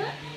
হবে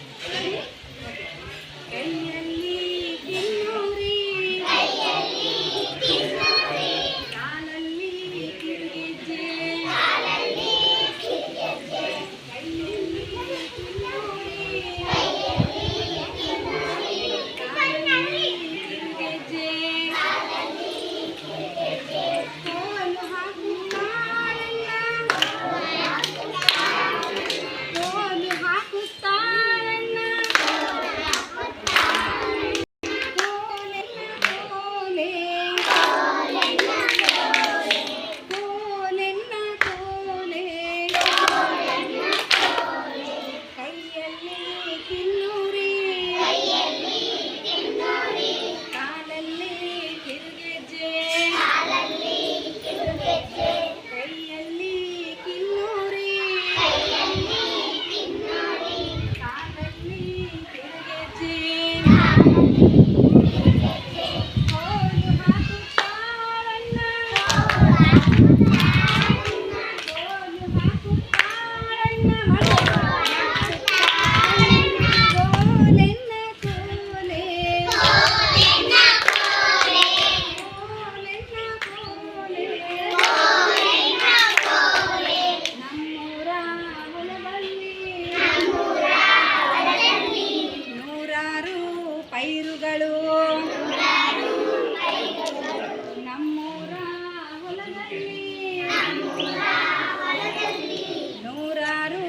ನೂರಾರು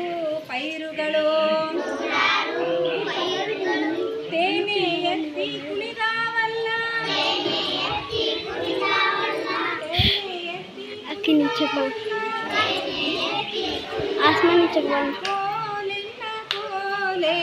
ಪೈರುಗಳು ತೇನೆ ಎತ್ತಿ ಕುಣಿದಾವಲ್ಲ ಅಕ್ಕಿ नीचे ಬಂದ ಆಸ್ಮಾನ್ नीचे ಬಂದ ಕೋಲಿನ ಕೋಲೇ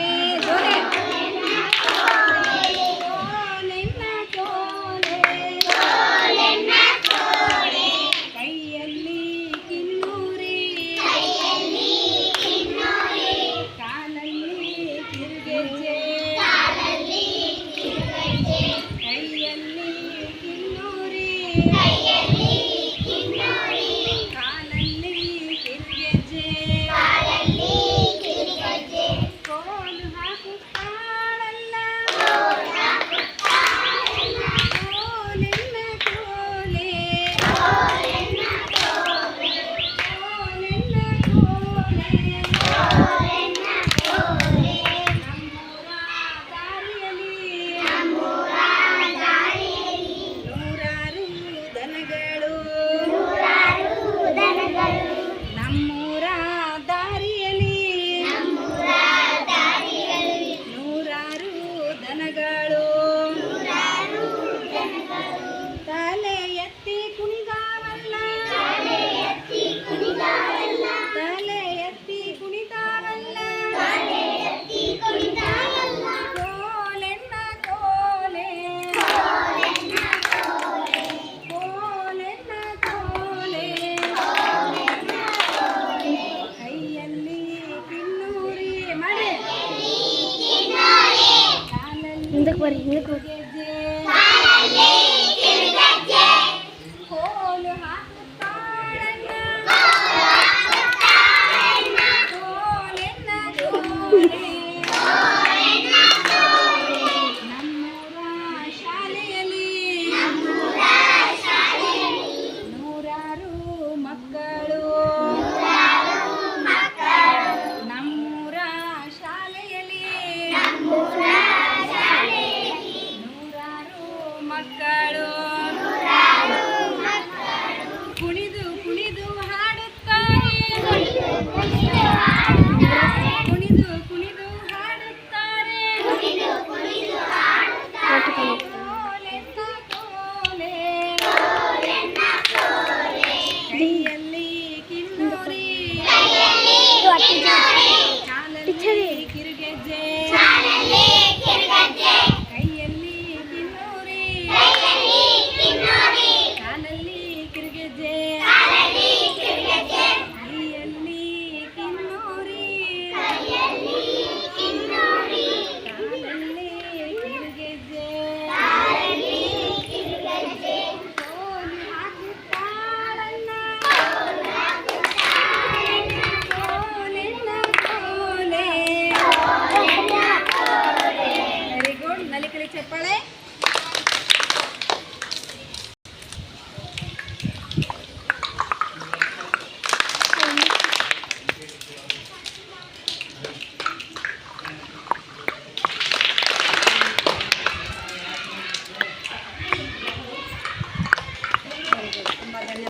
look what he look what.